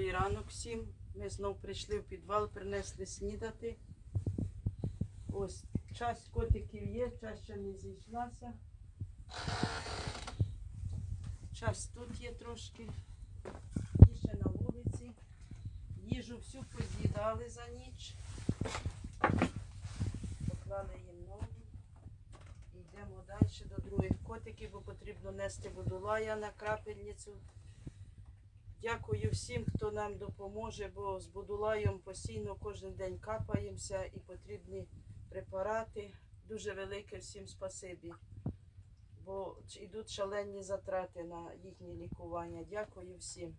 Добрий ранок всім. Ми знов прийшли в підвал, принесли снідати. Ось часть котиків є, часть ще не зійшлася. Часть тут є трошки. Ті ще на вулиці. Їжу всю поз'їдали за ніч. Поклали їм нову. Йдемо далі до других котиків, бо потрібно нести водолая на крапельницю. Дякую всім, хто нам допоможе, бо з Будулаєм постійно кожен день капаємося і потрібні препарати. Дуже велике всім спасибі, бо йдуть шалені затрати на їхнє лікування. Дякую всім.